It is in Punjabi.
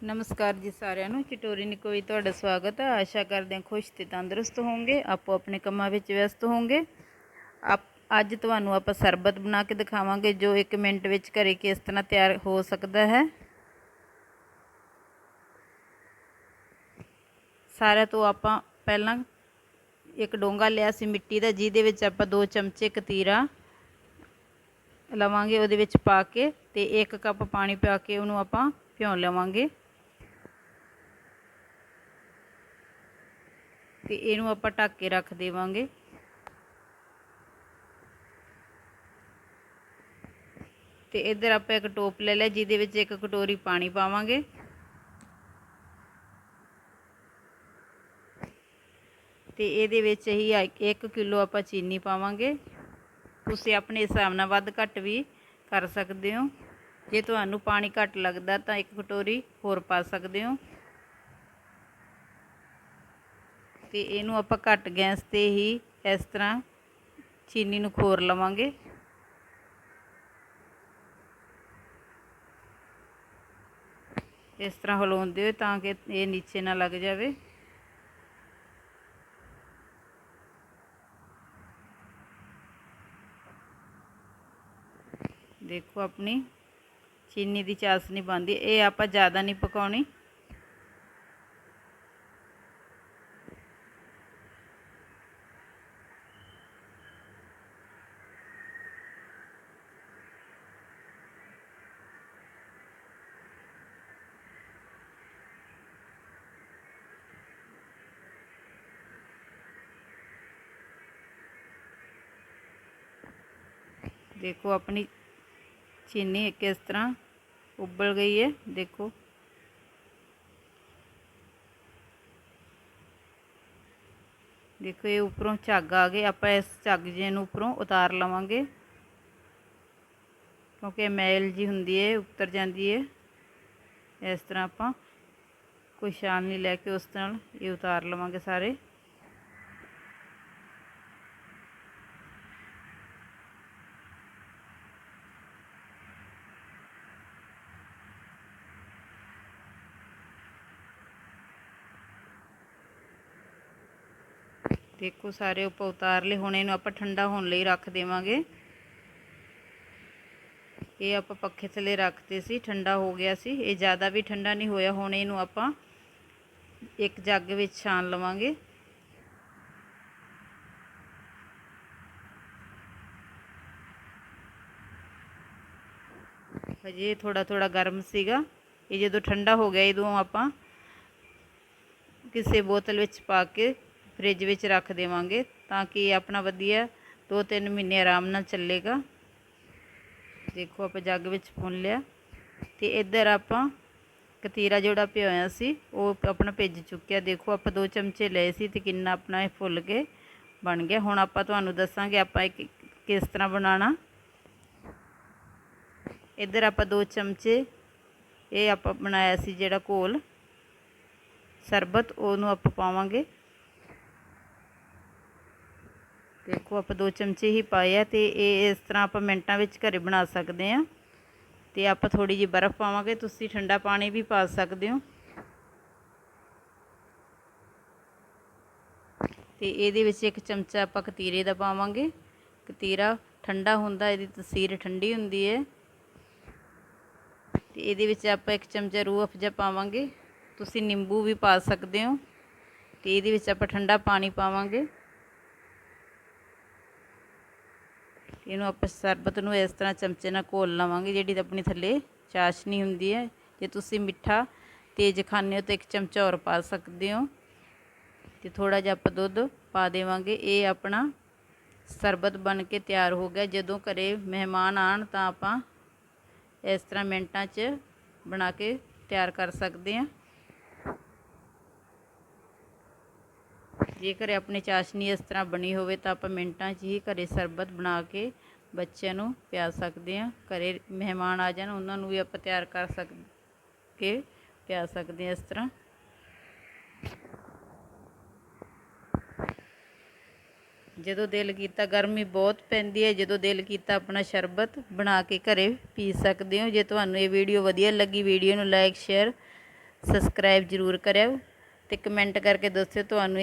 ਨਮਸਕਾਰ ਜੀ ਸਾਰਿਆਂ ਨੂੰ। ਚਟੋਰੀ ਨਿਕੋਈ ਤੁਹਾਡਾ ਸਵਾਗਤ ਹੈ ਆਸ਼ਾ ਕਰਦੇ ਹਾਂ ਖੁਸ਼ ਤੇ ਤੰਦਰੁਸਤ ਹੋਵੋਗੇ। ਆਪੋ ਆਪਣੇ ਕੰਮਾਂ ਵਿੱਚ ਵਿਅਸਤ ਹੋਵੋਗੇ। ਆਪ, ਅੱਜ ਤੁਹਾਨੂੰ ਆਪਾਂ ਸਰਬਤ ਬਣਾ ਕੇ ਦਿਖਾਵਾਂਗੇ, ਜੋ 1 ਮਿੰਟ ਵਿੱਚ ਘਰੇ ਕਿਸ ਤਰ੍ਹਾਂ ਤਿਆਰ ਹੋ ਸਕਦਾ ਹੈ। ਸਾਰਿਆਂ ਤੋਂ ਆਪਾਂ ਪਹਿਲਾਂ ਇੱਕ ਡੋਂਗਾ ਲਿਆ ਸੀ ਮਿੱਟੀ ਦਾ, ਜਿਹਦੇ ਵਿੱਚ ਆਪਾਂ 2 ਚਮਚੇ ਕਤੀਰਾ ਲਵਾਂਗੇ, ਉਹਦੇ ਵਿੱਚ ਪਾ ਕੇ ਤੇ 1 ਕੱਪ ਪਾਣੀ ਪਾ ਕੇ ਉਹਨੂੰ ਆਪਾਂ ਭਿਉਂ ਲਵਾਂਗੇ। ਤੇ ਇਹਨੂੰ ਆਪਾਂ ਢੱਕ ਕੇ ਰੱਖ ਦੇਵਾਂਗੇ। ਤੇ ਇੱਧਰ ਆਪਾਂ ਇੱਕ ਟੋਪ ਲੈ ਲਿਆ, ਜਿਹਦੇ ਵਿੱਚ ਇੱਕ ਕਟੋਰੀ ਪਾਣੀ ਪਾਵਾਂਗੇ। ਤੇ ਇਹਦੇ ਵਿੱਚ ਹੀ 1 ਕਿਲੋ ਆਪਾਂ ਚੀਨੀ ਪਾਵਾਂਗੇ। ਤੁਸੀਂ ਆਪਣੇ ਹਿਸਾਬ ਨਾਲ ਵੱਧ ਘੱਟ ਵੀ ਕਰ ਸਕਦੇ ਹੋ। ਜੇ ਤੁਹਾਨੂੰ ਪਾਣੀ ਘੱਟ ਲੱਗਦਾ ਤਾਂ ਇੱਕ ਕਟੋਰੀ ਹੋਰ ਪਾ ਸਕਦੇ ਹੋ। ਤੇ ਇਹਨੂੰ ਆਪਾਂ ਘੱਟ ਗੈਸ ਤੇ ਹੀ ਇਸ ਤਰ੍ਹਾਂ ਚੀਨੀ ਨੂੰ ਖੋਰ ਲਵਾਂਗੇ। ਇਸ ਤਰ੍ਹਾਂ ਹਿਲਾਉਂਦੇ ਹੋ ਤਾਂ ਕਿ ਇਹ ਨੀਚੇ ਨਾ ਲੱਗ ਜਾਵੇ। ਦੇਖੋ ਆਪਣੀ ਚੀਨੀ ਦੀ ਚਾਸਨੀ ਬਣਦੀ ਇਹ ਆਪਾਂ ਜ਼ਿਆਦਾ ਨਹੀਂ ਪਕਾਉਣੀ। ਦੇਖੋ ਆਪਣੀ ਚੀਨੀ ਕਿਸ ਤਰ੍ਹਾਂ ਉਬਲ ਗਈ ਹੈ, ਦੇਖੋ। ਦੇਖੋ ਇਹ ਉੱਪਰੋਂ ਝੱਗ ਆ ਗਏ, ਆਪਾਂ ਇਸ ਝੱਗ ਜੇ ਨੂੰ ਉੱਪਰੋਂ ਉਤਾਰ ਲਵਾਂਗੇ। ਕਿਉਂਕਿ ਮੈਲ ਜੀ ਹੁੰਦੀ ਹੈ ਉਤਰ ਜਾਂਦੀ ਹੈ। ਇਸ ਤਰ੍ਹਾਂ ਆਪਾਂ ਕੋਈ ਛਾਨਣੀ ਲੈ ਕੇ ਉਸ ਨਾਲ ਇਹ ਉਤਾਰ ਲਵਾਂਗੇ ਸਾਰੇ। ਦੇਖੋ ਸਾਰੇ ਉੱਪਰ ਉਤਾਰ ਲਏ, ਹੁਣ ਇਹਨੂੰ ਆਪਾਂ ਠੰਡਾ ਹੋਣ ਲਈ ਰੱਖ ਦੇਵਾਂਗੇ। ਇਹ ਆਪਾਂ ਪੱਖੇ ਥੱਲੇ ਰੱਖਦੇ ਸੀ, ਠੰਡਾ ਹੋ ਗਿਆ ਸੀ। ਇਹ ਜ਼ਿਆਦਾ ਵੀ ਠੰਡਾ ਨਹੀਂ ਹੋਇਆ, ਹੁਣ ਇਹਨੂੰ ਆਪਾਂ ਇੱਕ ਜੱਗ ਵਿੱਚ ਛਾਣ ਲਵਾਂਗੇ। ਹਜੇ ਥੋੜਾ ਥੋੜਾ ਗਰਮ ਸੀਗਾ। ਇਹ ਜਦੋਂ ਠੰਡਾ ਹੋ ਗਿਆ ਇਦੋਂ ਆਪਾਂ ਕਿਸੇ ਬੋਤਲ ਵਿੱਚ ਪਾ ਕੇ ਫ੍ਰਿਜ ਵਿੱਚ ਰੱਖ ਦੇਵਾਂਗੇ ਤਾਂ ਕਿ ਆਪਣਾ ਵਧੀਆ 2-3 ਮਹੀਨੇ ਆਰਾਮ ਨਾਲ ਚੱਲੇਗਾ। ਦੇਖੋ ਆਪਾਂ ਜੱਗ ਵਿੱਚ ਪੁੰਨ ਲਿਆ ਤੇ ਇੱਧਰ ਆਪਾਂ ਕਤੀਰਾ ਜਿਹੜਾ ਪਿਓਇਆ ਸੀ, ਉਹ ਆਪਣਾ ਭਿੱਜ ਚੁੱਕਿਆ। ਦੇਖੋ ਆਪਾਂ ਦੋ ਚਮਚੇ ਲਏ ਸੀ ਤੇ ਕਿੰਨਾ ਆਪਣਾ ਇਹ ਫੁੱਲ ਕੇ ਬਣ ਗਿਆ। ਹੁਣ ਆਪਾਂ ਤੁਹਾਨੂੰ ਦੱਸਾਂਗੇ ਆਪਾਂ ਇਹ ਕਿਸ ਤਰ੍ਹਾਂ ਬਣਾਉਣਾ। ਇੱਧਰ ਆਪਾਂ ਦੋ ਚਮਚੇ ਇਹ ਆਪਾਂ ਬਣਾਇਆ ਸੀ ਜਿਹੜਾ ਘੋਲ, ਸਰਬਤ, ਉਹਨੂੰ ਆਪਾਂ ਪਾਵਾਂਗੇ। ਦੇਖੋ ਆਪਾਂ ਦੋ ਚਮਚੇ ਹੀ ਪਾਏ ਆ ਤੇ ਇਹ ਇਸ ਤਰ੍ਹਾਂ ਆਪਾਂ ਮਿੰਟਾਂ ਵਿੱਚ ਘਰੇ ਬਣਾ ਸਕਦੇ ਆ ਤੇ ਆਪਾਂ ਥੋੜੀ ਜਿਹੀ ਬਰਫ਼ ਪਾਵਾਂਗੇ, ਤੁਸੀਂ ਠੰਡਾ ਪਾਣੀ ਵੀ ਪਾ ਸਕਦੇ ਹੋ। ਤੇ ਇਹਦੇ ਵਿੱਚ ਇੱਕ ਚਮਚਾ ਆਪਾਂ ਕਤੀਰੇ ਦਾ ਪਾਵਾਂਗੇ। ਕਤੀਰਾ ਠੰਡਾ ਹੁੰਦਾ, ਇਹਦੀ ਤਸੀਰ ਠੰਡੀ ਹੁੰਦੀ ਹੈ। ਤੇ ਇਹਦੇ ਵਿੱਚ ਆਪਾਂ ਇੱਕ ਚਮਚਾ ਰੂਹ ਅਫਜਾ ਪਾਵਾਂਗੇ। ਤੁਸੀਂ ਨਿੰਬੂ ਵੀ ਪਾ ਸਕਦੇ ਹੋ। ਤੇ ਇਹਦੇ ਵਿੱਚ ਆਪਾਂ ਠੰਡਾ ਪਾਣੀ ਪਾਵਾਂਗੇ। ਇਹਨੂੰ ਆਪਾਂ ਸਰਬਤ ਨੂੰ ਇਸ ਤਰ੍ਹਾਂ ਚਮਚੇ ਨਾਲ ਘੋਲ ਲਵਾਂਗੇ, ਜਿਹੜੀ ਆਪਣੀ ਥੱਲੇ ਚਾਸ਼ਨੀ ਹੁੰਦੀ ਹੈ। ਜੇ ਤੁਸੀਂ ਮਿੱਠਾ ਤੇਜ਼ ਖਾਂਦੇ ਹੋ ਤਾਂ ਇੱਕ ਚਮਚਾ ਹੋਰ ਪਾ ਸਕਦੇ ਹੋ। ਤੇ ਥੋੜਾ ਜਿਹਾ ਆਪਾਂ ਦੁੱਧ ਪਾ ਦੇਵਾਂਗੇ। ਇਹ ਆਪਣਾ ਸਰਬਤ ਬਣ ਕੇ ਤਿਆਰ ਹੋ ਗਿਆ। ਜਦੋਂ ਘਰੇ ਮਹਿਮਾਨ ਆਣ ਤਾਂ ਆਪਾਂ ਇਸ ਤਰ੍ਹਾਂ ਮਿੰਟਾਂ 'ਚ ਬਣਾ ਕੇ ਤਿਆਰ ਕਰ ਸਕਦੇ ਹਾਂ। ਜੇਕਰ ਆਪਣੇ ਚਾਸ਼ਨੀ ਇਸ ਤਰ੍ਹਾਂ ਬਣੀ ਹੋਵੇ ਤਾਂ ਆਪਾਂ ਮਿੰਟਾਂ 'ਚ ਹੀ ਘਰੇ ਸਰਬਤ ਬਣਾ ਕੇ ਬੱਚਿਆਂ ਨੂੰ ਪਿਆ ਸਕਦੇ ਹਾਂ। ਘਰੇ ਮਹਿਮਾਨ ਆ ਜਾਣ, ਉਹਨਾਂ ਨੂੰ ਵੀ ਆਪਾਂ ਤਿਆਰ ਕਰ ਸਕ, ਕੇ ਪਿਆ ਸਕਦੇ ਹਾਂ ਇਸ ਤਰ੍ਹਾਂ। ਜਦੋਂ ਦਿਲ ਕੀਤਾ ਗਰਮੀ ਬਹੁਤ ਪੈਂਦੀ ਹੈ, ਜਦੋਂ ਦਿਲ ਕੀਤਾ ਆਪਣਾ ਸ਼ਰਬਤ ਬਣਾ ਕੇ ਘਰੇ ਪੀ ਸਕਦੇ ਹੋ। ਜੇ ਤੁਹਾਨੂੰ ਇਹ ਵੀਡੀਓ ਵਧੀਆ ਲੱਗੀ, ਵੀਡੀਓ ਨੂੰ ਲਾਈਕ, ਸ਼ੇਅਰ, ਸਬਸਕ੍ਰਾਈਬ ਜ਼ਰੂਰ ਕਰਿਓ ਤੇ ਕਮੈਂਟ ਕਰਕੇ ਦੱਸਿਓ ਤੁਹਾਨੂੰ